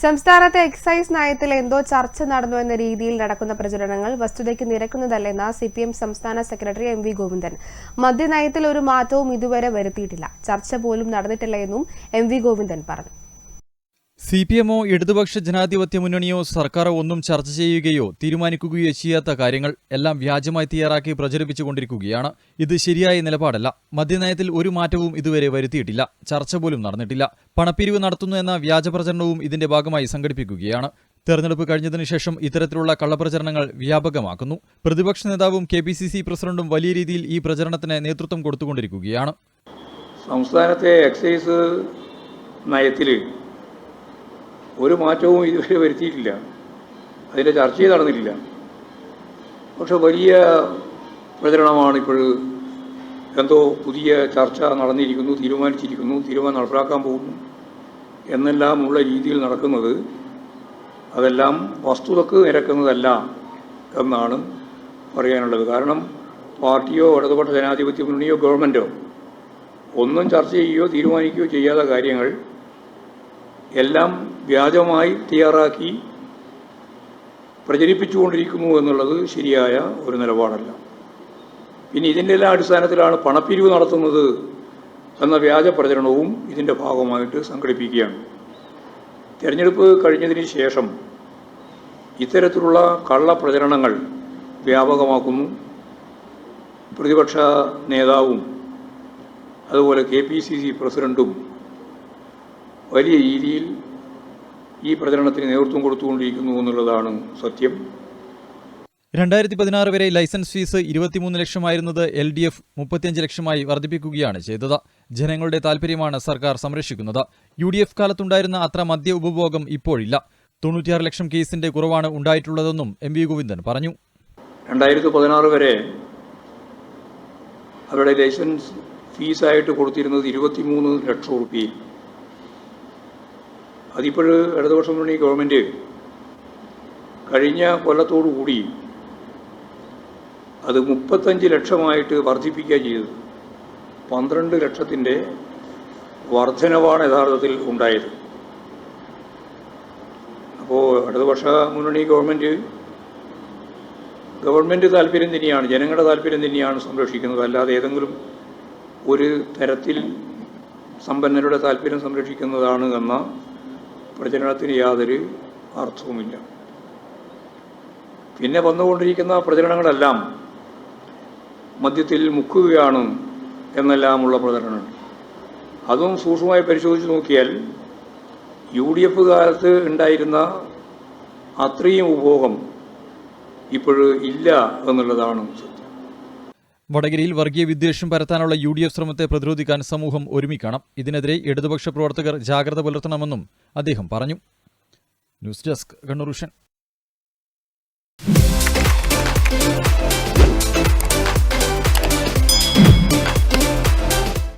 സംസ്ഥാനത്തെ എക്സൈസ് നയത്തിൽ എന്തോ ചർച്ച നടന്നു എന്ന രീതിയിൽ നടക്കുന്ന പ്രചരണങ്ങൾ വസ്തുതയ്ക്ക് നിരക്കുന്നതല്ലെന്ന് സി പി എം സംസ്ഥാന സെക്രട്ടറി എം വി ഗോവിന്ദൻ. മദ്യനയത്തിൽ ഒരു മാറ്റവും ഇതുവരെ വരുത്തിയിട്ടില്ല. ചർച്ച പോലും നടന്നിട്ടില്ല എന്നും എം വി ഗോവിന്ദൻ പറഞ്ഞു. സി പി എമ്മോ ഇടതുപക്ഷ ജനാധിപത്യ മുന്നണിയോ സർക്കാരോ ഒന്നും ചർച്ച ചെയ്യുകയോ തീരുമാനിക്കുകയോ ചെയ്യാത്ത കാര്യങ്ങൾ എല്ലാം വ്യാജമായി തയ്യാറാക്കി പ്രചരിപ്പിച്ചുകൊണ്ടിരിക്കുകയാണ്. ഇത് ശരിയായ നിലപാടല്ല. മദ്യനയത്തിൽ ഒരു മാറ്റവും ഇതുവരെ വരുത്തിയിട്ടില്ല. ചർച്ച പോലും നടന്നിട്ടില്ല. പണപ്പിരിവ് നടത്തുന്നു എന്ന വ്യാജ പ്രചരണവും ഇതിന്റെ ഭാഗമായി സംഘടിപ്പിക്കുകയാണ്. തെരഞ്ഞെടുപ്പ് കഴിഞ്ഞതിനു ശേഷം ഇത്തരത്തിലുള്ള കള്ളപ്രചരണങ്ങൾ വ്യാപകമാക്കുന്നു. പ്രതിപക്ഷ നേതാവും കെ പി സി സി പ്രസിഡന്റും വലിയ രീതിയിൽ ഈ പ്രചരണത്തിന് നേതൃത്വം കൊടുത്തുകൊണ്ടിരിക്കുകയാണ്. സംസ്ഥാനത്തെ എക്സൈസ് നയത്തിൽ ഒരു മാറ്റവും ഇതുവരെ വരുത്തിയിട്ടില്ല. അതിന്റെ ചർച്ചയും നടന്നിട്ടില്ല. പക്ഷെ വലിയ പ്രചരണമാണ് ഇപ്പോൾ എന്തോ പുതിയ ചർച്ച നടന്നിരിക്കുന്നു തീരുമാനിച്ചിരിക്കുന്നു തീരുമാനം നടപ്പിലാക്കാൻ പോകുന്നു എന്നെല്ലാമുള്ള രീതിയിൽ നടക്കുന്നത് അതെല്ലാം വസ്തുതക്ക് നിരക്കുന്നതല്ല എന്നാണ് പറയാനുള്ളത്. കാരണം പാർട്ടിയോ ഇടതുപക്ഷ ജനാധിപത്യ മുന്നണിയോ ഗവൺമെന്റോ ഒന്നും ചർച്ച ചെയ്യുകയോ തീരുമാനിക്കുകയോ ചെയ്യാത്ത കാര്യങ്ങൾ എല്ലാം വ്യാജമായി തയ്യാറാക്കി പ്രചരിപ്പിച്ചുകൊണ്ടിരിക്കുന്നു എന്നുള്ളത് ശരിയായ ഒരു നിലപാടല്ല. പിന്നെ ഇതിന്റെ എല്ലാ അടിസ്ഥാനത്തിലാണ് പണപ്പിരിവ് നടത്തുന്നത് എന്ന വ്യാജ പ്രചരണവും ഇതിന്റെ ഭാഗമായിട്ട് സംഘടിപ്പിക്കുകയാണ്. തിരഞ്ഞെടുപ്പ് കഴിഞ്ഞതിന് ശേഷം ഇത്തരത്തിലുള്ള കള്ളപ്രചരണങ്ങൾ വ്യാപകമാക്കുന്നു. പ്രതിപക്ഷ നേതാവും അതുപോലെ കെ പി സി സി പ്രസിഡന്റും വലിയ രീതിയിൽ ഈ പ്രചരണത്തിന് നേതൃത്വം കൊടുത്തുകൊണ്ടിരിക്കുന്നു എന്നുള്ളതാണ് സത്യം. രണ്ടായിരത്തി പതിനാറ് വരെ ലൈസൻസ് ഫീസ് ഇരുപത്തിമൂന്ന് ലക്ഷമായിരുന്നത് എൽ ഡി എഫ് മുപ്പത്തിയഞ്ച് ലക്ഷമായി വർദ്ധിപ്പിക്കുകയാണ് ചെയ്തത്. ജനങ്ങളുടെ താൽപര്യമാണ് സർക്കാർ സംരക്ഷിക്കുന്നത്. യു ഡി എഫ് കാലത്തുണ്ടായിരുന്ന അത്ര മദ്യ ഉപഭോഗം ഇപ്പോഴില്ല. തൊണ്ണൂറ്റിയാറ് ലക്ഷം കേസിന്റെ കുറവാണ് ഉണ്ടായിട്ടുള്ളതെന്നും എം വി ഗോവിന്ദൻ പറഞ്ഞു. രണ്ടായിരത്തി പതിനാറ് വരെ അവരുടെ ലൈസൻസ് ഫീസായിട്ട് കൊടുത്തിരുന്നത് ഇരുപത്തിമൂന്ന് ലക്ഷം റുപ്യയിൽ. അതിപ്പോൾ ഇടതുപക്ഷ മുന്നണി ഗവൺമെന്റ് കഴിഞ്ഞ കൊല്ലത്തോടു കൂടി അത് മുപ്പത്തഞ്ച് ലക്ഷമായിട്ട് വർദ്ധിപ്പിക്കുക ചെയ്തത് പന്ത്രണ്ട് ലക്ഷത്തിന്റെ വർധനവാണ് യഥാർത്ഥത്തിൽ ഉണ്ടായത്. അപ്പോൾ ഇടതുപക്ഷ മുന്നണി ഗവൺമെന്റ് ഗവൺമെന്റ് താല്പര്യം തന്നെയാണ് ജനങ്ങളുടെ താല്പര്യം തന്നെയാണ് സംരക്ഷിക്കുന്നത്. അല്ലാതെ ഏതെങ്കിലും ഒരു തരത്തിൽ സമ്പന്നരുടെ താല്പര്യം സംരക്ഷിക്കുന്നതാണ് എന്ന പ്രചരണത്തിന് യാതൊരു അർത്ഥവുമില്ല. പിന്നെ വന്നുകൊണ്ടിരിക്കുന്ന പ്രചരണങ്ങളെല്ലാം മദ്യത്തിൽ മുക്കുകയാണ് എന്നെല്ലാമുള്ള പ്രചരണമുണ്ട് അതും സൂക്ഷ്മമായി പരിശോധിച്ച് നോക്കിയാൽ യു ഡി എഫ് കാലത്ത് ഉണ്ടായിരുന്ന അത്രയും ഉപഭോഗം ഇപ്പോൾ ഇല്ല എന്നുള്ളതാണ് വടകരയിൽ വർഗീയ വിദ്വേഷം പരത്താനുള്ള യു ഡി എഫ് ശ്രമത്തെ പ്രതിരോധിക്കാൻ സമൂഹം ഒരുമിക്കണം. ഇതിനെതിരെ ഇടതുപക്ഷ പ്രവർത്തകർ ജാഗ്രത പുലർത്തണമെന്നും അദ്ദേഹം പറഞ്ഞു. News desk Kannur